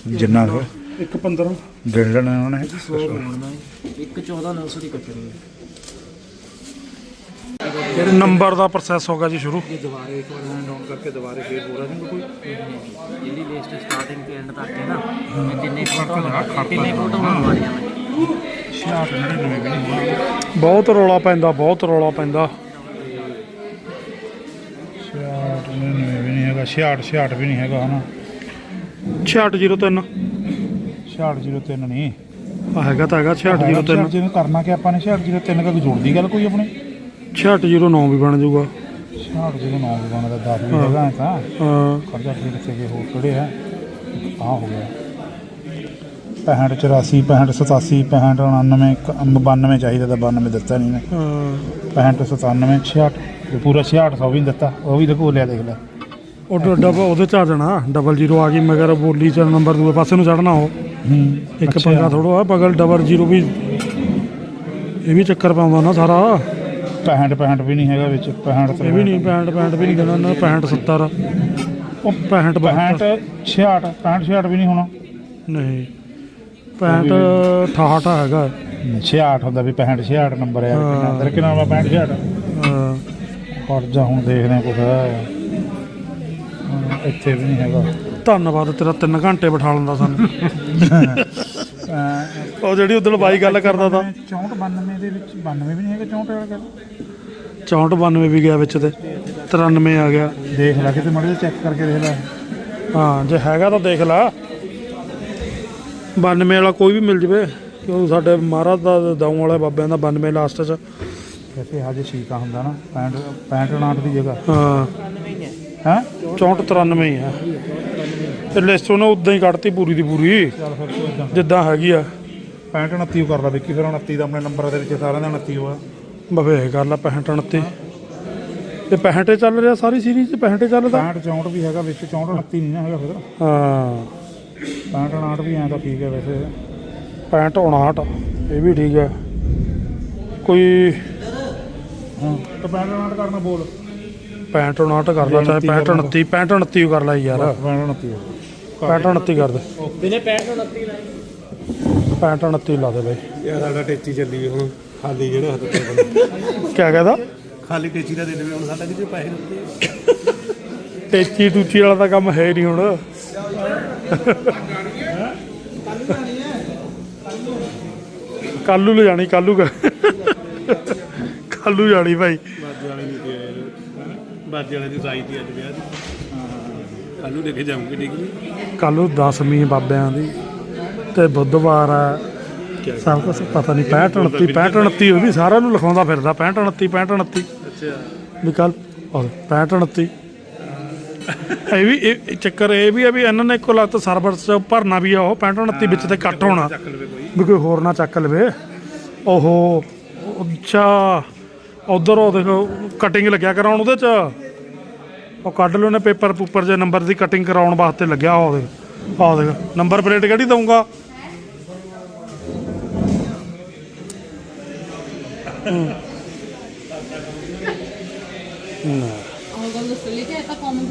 ਜਿੰਨਾ ਕੁ- ਇੱਕ 15 ਗਿਣ ਲੈਣਾ ਉਹਨਾਂ। ਨੇ 100 ਬਣਨਾ ਇੱਕ 14900 ਦੀ ਕੱਟਣੀ ਹੈ। ਜਿਹੜੇ ਨੰਬਰ ਦਾ ਪ੍ਰੋਸੈਸ ਹੋਗਾ ਜੀ ਸ਼ੁਰੂ। ਇਹ ਦੁਬਾਰੇ ਇੱਕ ਵਾਰ ਡਾਊਨ ਕਰਕੇ ਦੁਬਾਰੇ ਫੇਰ ਪੂਰਾ ਨਹੀਂ ਕੋਈ ਜਿਹੜੀ ਲਿਸਟ ਸਟਾਰਟਿੰਗ ਤੇ ਐਂਡ ਤੱਕ ਹੈ ਨਾ ਇਹ ਤਿੰਨੇ ਫੋਟੋ ਤਿੰਨੇ ਫੋਟੋ ਬਣਵਾਉਣੀਆਂ ਮੈਂ 66 99 ਵੀ ਨਹੀਂ ਹੋਣਾ ਬਹੁਤ ਰੌਲਾ ਪੈਂਦਾ ਬਹੁਤ ਰੌਲਾ ਪੈਂਦਾ। 66 99 ਵੀ ਨਹੀਂ ਹੈਗਾ 66 66 ਵੀ ਨਹੀਂ ਹੈਗਾ ਹਨਾ। 6603 6603 ਨਹੀਂ। ਆ ਹੈਗਾ ਤਾਂ ਹੈਗਾ 6603 ਜਿਹਨੂੰ ਕਰਨਾ ਕਿ ਆਪਾਂ ਨੇ 6603 ਕਾ ਜੋੜਦੀ ਗੱਲ ਕੋਈ ਆਪਣੀ। 6609 ਵੀ ਬਣ ਜਾਊਗਾ। 6609 ਵੀ ਬਣਦਾ 10 ਵੀ ਹੈਗਾ ਐ ਤਾਂ। ਹਾਂ। ਖਰਚਾ ਫਿਰ ਕਿੱਥੇ ਗਏ ਹੋਰ ਕਿਹੜੇ ਆ? ਆ ਹੋ ਗਿਆ। 65 84 65 87 65 99 92 ਚਾਹੀਦਾ ਤਾਂ 92 ਦਿੱਤਾ ਨਹੀਂ ਨੇ ਹਾਂ। 65 97 66 ਤੇ ਪੂਰਾ 6600 ਵੀ ਨਹੀਂ ਦਿੱਤਾ। ਉਹ ਵੀ ਲਕੋ ਲਿਆ ਦੇਖ ਲੈ। ਉਹ ਡਬਲ ਉਹਦੇ ਚ ਆ ਜਾਣਾ। ਡਬਲ ਜ਼ੀਰੋ ਆ ਗਈ ਮਗਰ ਬੋਲੀ ਚ ਨੰਬਰ ਦੂਏ ਪਾਸੇ ਨੂੰ ਚੜਨਾ ਉਹ। ਹੂੰ ਇੱਕ ਪੰਗਾ ਥੋੜਾ ਆ ਬਗਲ ਡਬਲ ਜ਼ੀਰੋ ਵੀ ਇਹ ਵੀ ਚੱਕਰ ਪਾਉਂਦਾ ਨਾ ਸਾਰਾ। 65 65 ਵੀ ਨਹੀਂ ਹੈਗਾ ਵਿੱਚ 65 ਇਹ ਵੀ ਨਹੀਂ 65 65 ਵੀ ਨਹੀਂ ਦੇਣਾ ਨਾ 65 70 ਉਹ 65 65 62 66 65 66 ਵੀ ਨਹੀਂ ਹੋਣਾ। ਨਹੀਂ 65 68 ਹੈਗਾ। 66 ਹੁੰਦਾ ਵੀ 65 66 ਨੰਬਰ। ਕਿੰਨਾ ਅੰਦਰ ਕਿੰਨਾ ਵਾ 65 66 ਹਾਂ। ਪਰ ਜਾ ਹੁਣ ਦੇਖਦੇ ਹਾਂ ਕੁਛ ਇੱਥੇ ਵੀ ਨਹੀਂ ਹੈਗਾ। ਧੰਨਵਾਦ ਤੇਰਾ 3 ਘੰਟੇ ਬਿਠਾ ਲੈਂਦਾ ਸਾਨੂੰ। ਉਹ ਜਿਹੜੀ ਉਦੋਂ ਬਾਈ ਗੱਲ ਕਰਦਾ ਤਾ। 64 92 ਦੇ ਵਿੱਚ 92 ਵੀ ਨਹੀਂ ਹੈਗਾ 64 ਵਾਲਾ ਗੱਲ 64 92 ਵੀ ਗਿਆ ਵਿੱਚ ਤੇ 93 ਆ ਗਿਆ। ਦੇਖ ਲੈ ਕਿਤੇ ਮੜੇ ਚੈੱਕ ਕਰਕੇ ਦੇਖ ਲੈ। ਹਾਂ ਜੇ ਹੈਗਾ ਤਾਂ ਦੇਖ ਲੈ। 92 ਵਾਲਾ ਕੋਈ ਵੀ ਮਿਲ ਜਵੇ ਕਿਉਂ ਸਾਡੇ ਮਹਾਰਾਜ ਦਾ ਦਾਉ ਵਾਲੇ ਬਾਬਿਆਂ ਦਾ 92 ਲਾਸਟ ਚ। ਵੈਸੇ ਹਜੇ ਸ਼ੀਕਾ ਹੁੰਦਾ ਨਾ 65 65 59 ਦੀ ਜਗ੍ਹਾ। ਹਾਂ। ਹੈ? 64 93 ਹੀ ਤੇ ਲਿਸਟ ਉਹਨੇ ਉਦਾਂ ਹੀ ਕੱਢਤੀ ਪੂਰੀ ਦੀ ਪੂਰੀ। ਚੱਲ ਫਿਰ ਤੂੰ ਇਦਾਂ। ਜਿੱਦਾਂ ਹੈਗੀ ਆ। 65 29 ਕਰ ਲਾ ਵਿੱਕੀ ਫਿਰ 29 ਦਾ ਆਪਣੇ ਨੰਬਰ ਦੇ ਵਿੱਚ ਸਾਰਿਆਂ ਦਾ 29 ਹੋਆ ਬਵੇ ਕਰ ਲਾ 65 29 ਤੇ 65 ਚੱਲ ਰਿਹਾ ਸਾਰੀ ਸੀਰੀਜ਼ 'ਚ 65 ਚੱਲਦਾ? 65 64 ਵੀ ਹੈਗਾ ਵਿੱਚ 64 29 ਨਹੀਂ ਨਾ ਹੈਗਾ ਫਿਰ। ਹਾਂ। 65 59 ਵੀ ਐਂ ਤਾਂ ਠੀਕ ਹੈ ਵੈਸੇ। 65 59 ਇਹ ਵੀ ਠੀਕ ਹੈ। ਕੋਈ ਹਾਂ ਤਾਂ 65 59 ਕਰਨਾ ਬੋਲ। 65 59 ਕਰ ਲਾ ਚਾਹੇ 65 29 65 29 ਕਰ ਲੈ ਯਾਰ। 65 29 65 29 ਕਰ ਦੇ। ਦਿਨੇ 65 29 ਲਾਈ 65 29 ਲਾ ਦੇ ਬਈ। ਯਾਰ ਸਾਡਾ ਟੇਚੀ ਚੱਲੀ ਹੁਣ ਖਾਲੀ ਜਿਹੜਾ ਹੱਥ ਤੇ ਬੰਦਾ ਕਿਆ ਕਹਦਾ? ਖਾਲੀ ਟੇਚੀ ਦਾ ਦੇ ਦੇਵੇ ਹੁਣ ਸਾਡਾ ਕਿਤੇ ਪੈਸੇ ਦਿੱਤੇ। ਟੇਚੀ ਟੂਚੀ ਵਾਲਾ ਤਾਂ ਕੰਮ ਹੈ ਨਹੀਂ ਹੁਣ। ਕੱਲੂ ਲੈ ਜਾਣੀ ਕੱਲੂ ਕੱਲੂ ਜਾਣੀ ਭਾਈ ਬਾਜੇ ਵਾਲੇ ਤੇ ਦੀ ਸਾਈ ਦੀ ਅੱਜ ਵਿਆਹ ਦੀ। ਕੱਲ ਨੂੰ ਲੈ ਕੇ ਜਾਊਂਗੀ ਠੀਕ ਨਹੀਂ ਕੱਲੂ ਦਸਵੀਂ ਬਾਬਿਆਂ ਦੀ ਤੇ ਬੁੱਧਵਾਰ ਆ। ਸਭ ਕੁਝ ਪਤਾ ਨਹੀਂ 65 29 65 29 ਉਹ ਵੀ ਸਾਰਿਆਂ ਨੂੰ ਲਿਖਾਉਂਦਾ ਫਿਰਦਾ 65 29 65 29 ਅੱਛਾ। ਵੀ ਕੱਲ 65 29 ਇਹ ਵੀ ਇਹ ਚੱਕਰ ਇਹ ਵੀ ਆ ਵੀ ਇਹਨਾਂ ਨੇ ਇੱਕੋ ਲੱਤ ਸਰਵਰ ਚ ਭਰਨਾ ਵੀ ਆ ਉਹ 65 29 ਵਿੱਚ ਤੇ ਕੱਟ ਹੋਣਾ। ਚੱਕ ਲਵੇ ਕੋਈ। ਵੀ ਕੋਈ ਹੋਰ ਨਾ ਚੱਕ ਲਵੇ। ਓਹੋ ਅੱਛਾ। ਉਧਰ ਉਹ ਦੇਖੋ ਕਟਿੰਗ ਲੱਗਿਆ ਕਰਾਉਣ ਉਹਦੇ ਚ। ਉਹ ਕੱਢ ਲਓ ਨੇ ਪੇਪਰ ਪੂਪਰ ਜੇ ਨੰਬਰ ਦੀ ਕਟਿੰਗ ਕਰਾਉਣ ਵਾਸਤੇ ਲੱਗਿਆ ਉਹ ਦੇਖ ਆਹ ਦੇਖ ਨੰਬਰ ਪਲੇਟ ਕਿਹੜੀ ਦਊਂਗਾ?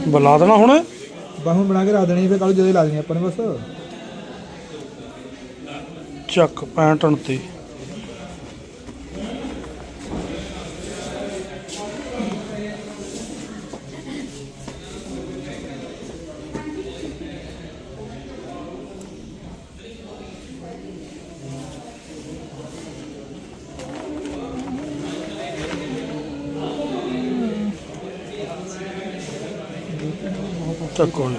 ਬੁਲਾ ਦੇਣਾ ਹੁਣ। ਬਾਹੂ ਬਣਾ ਕੇ ਰੱਖ ਦੇਣੀ ਫਿਰ ਕੱਲ ਜਦੋਂ ਲਾ ਦੇਣੀ ਆਪਾਂ ਨੇ ਬਸ। ਚੱਕ 65 29 ਚੱਕੋ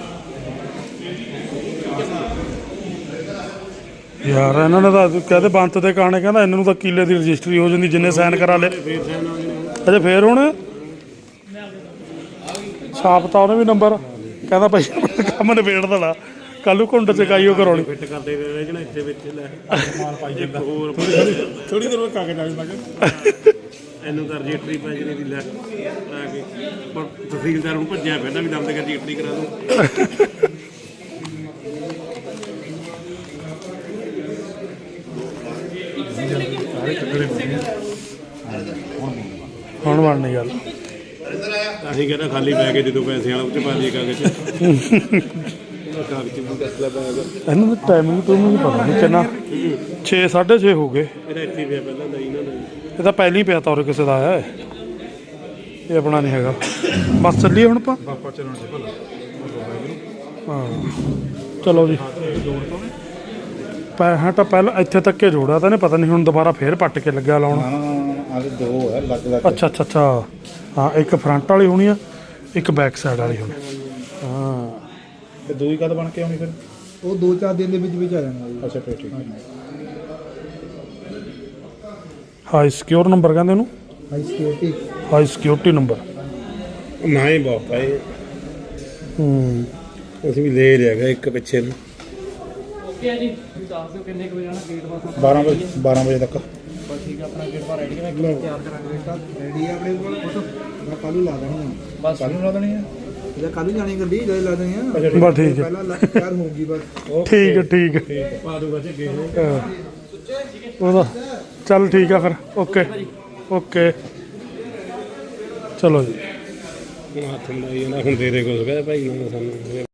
ਯਾਰ ਇਹਨਾਂ ਨੇ ਤਾਂ ਕਹਦੇ ਬੰਤ ਦੇ ਕਾਣੇ ਕਹਿੰਦਾ ਇਹਨਾਂ ਨੂੰ ਤਾਂ ਕਿੱਲੇ ਦੀ ਰਜਿਸਟਰੀ ਹੋ ਜਾਂਦੀ ਜਿੰਨੇ ਸਾਈਨ ਕਰਾ ਲੇ ਅਜੇ ਫੇਰ ਹੁਣ? ਛਾਪਤਾ ਉਹਨੇ ਵੀ ਨੰਬਰ। ਕਹਿੰਦਾ ਭਾਈ ਕੰਮ ਨਿਬੇੜ ਦੇਣਾ। ਕੱਲ ਨੂੰ ਘੁੰਡ ਚਕਾਈਓ ਕਰਾਉਣੀ। ਫਿੱਟ ਕਰਦੇ ਰਹਿ ਜਾਣਾ ਇੱਥੇ ਵਿੱਚ ਲੈ। ਮਾਲ ਪਾਈ ਜਾਂਦਾ। ਹੋਰ ਥੋੜੀ ਦੇਰ ਬਾਅਦ ਕਾਗਜ਼ ਆ ਜਾਂਦਾ ਇਹਨੂੰ ਤਾਂ ਰਜਿਸਟਰੀ ਪੈ ਜਣੀ ਦੀ ਲੈ ਆ ਕੇ। ਪਰ ਤਹਿਸੀਲਦਾਰ ਨੂੰ ਭੱਜਿਆ ਫਿਰਦਾ ਵੀ ਦਮ ਤੇ ਰਜਿਸਟਰੀ ਕਰਾ ਦੋ ਹੁਣ ਬਣਨੀ ਗੱਲ। ਅਸੀਂ ਕਹਿੰਦਾ ਖਾਲੀ ਪੈ ਕੇ ਜਦੋਂ ਪੈਸੇ ਵਾਲਾ ਉੱਚ ਪਾ ਦੇ ਕਾਗਜ਼। 'ਚ ਵੀ ਦੱਸਦਾ ਪਿਆ ਇਹਨੂੰ ਟਾਈਮਿੰਗ ਤੋਂ ਨਹੀਂ ਪਤਾ ਨਹੀਂ ਕਿੰਨਾ। 6 6:30 ਹੋ ਗਏ। ਇਹਦਾ ਇੱਥੇ ਪਿਆ ਪਹਿਲਾਂ ਦਾ ਨੇ ਇਹ ਤਾਂ ਪਹਿਲਾਂ ਹੀ ਪਿਆ ਤੌਰ ਕਿਸੇ ਦਾ ਆਇਆ ਹੈ ਇਹ ਆਪਣਾ ਨਹੀਂ ਹੈਗਾ। ਬਸ ਚੱਲੀਏ ਹੁਣ ਆਪਾਂ। ਪਾਪਾ ਚਲਣ ਦੇ ਭਲਾ। ਹਾਂ। ਚਲੋ ਜੀ। ਪੈਸਾ ਤਾਂ ਪਹਿਲਾਂ ਇੱਥੇ ਤੱਕ ਹੀ ਜੋੜਿਆ ਤਾਂ ਨੇ ਪਤਾ ਨਹੀਂ ਹੁਣ ਦੁਬਾਰਾ ਫੇਰ ਪੱਟ ਕੇ ਲੱਗਿਆ ਲਾਉਣ। ਹਾਂ ਆਲੇ ਦੋ ਹੈ ਲੱਗ ਲੱਗ ਅੱਛਾ ਅੱਛਾ ਅੱਛਾ। ਹਾਂ ਇੱਕ ਫਰੰਟ ਵਾਲੀ ਹੋਣੀ ਆ ਇੱਕ ਬੈਕ ਸਾਈਡ ਵਾਲੀ ਹੋਣੀ। ਹਾਂ। ਤੇ ਦੂਈ ਕਦ ਬਣ ਕੇ ਆਉਣੀ ਫਿਰ? ਉਹ ਦੋ ਚਾਰ ਦਿਨ ਦੇ ਵਿੱਚ ਵਿੱਚ ਆ ਜਾਣਾ ਜੀ। ਅੱਛਾ ਫਿਰ ਠੀਕ ਹੈ। ਹਾਈ ਸਿਕਿਉਰ ਨੰਬਰ ਕਹਿੰਦੇ ਉਹਨੂੰ? High security high security number ਨਾ ਹੀ ਬਹੁਤ ਪਾਏ ਹੂੰ। ਅਸੀਂ ਵੀ ਲੈ ਲਿਆ ਗਿਆ ਇੱਕ ਪਿੱਛੇ ਨੂੰ। ਓਕੇ ਆ ਜੀ ਦੱਸ ਦਿਓ ਕਿੰਨੇ ਕੁ ਵਜੇ ਆਣਾ ਗੇਟ ਪਾਸ 12 ਵਜੇ 12 ਵਜੇ ਤੱਕ। ਬਸ ਠੀਕ ਆ ਆਪਣਾ ਗੇਟ ਪਾਸ ਰੈਡੀ ਹੈ ਮੈਂ ਤਿਆਰ ਕਰਾਂਗੇ ਰੈਡੀ ਆ ਆਪਣੇ ਕੋਲ ਫੋਟੋ ਮੈਂ ਕੱਲ ਨੂੰ ਲਾ ਦੇਣੀ ਆ ਬਸ ਕੱਲ ਨੂੰ ਲਾ ਦੇਣੀ ਹੈ? ਇਹਦਾ ਕੱਲ ਨੂੰ ਜਾਣੀ ਗੱਡੀ ਜਦ ਲਾ ਦੇਣੀ ਆ ਬਸ ਠੀਕ ਹੈ। ਪਹਿਲਾਂ ਲਾ- ਤਿਆਰ ਹੋਊਗੀ ਬਸ। ਠੀਕ ਹੈ ਠੀਕ ਹੈ। ਪਾ ਦੂਗਾ ਗਏ ਹਾਂ। ਉਹਦਾ। ਚੱਲ ਠੀਕ ਆ ਫਿਰ। ਓਕੇ। ਓਕੇ। ਚਲੋ ਜੀ। ਹੱਥ ਮਿਲਾਈ ਜਾਂਦਾ ਹੁਣ ਦੇ ਦੇ ਕੁਝ ਕਹਿੰਦਾ ਭਾਈ ਨੂੰ ਸਾਨੂੰ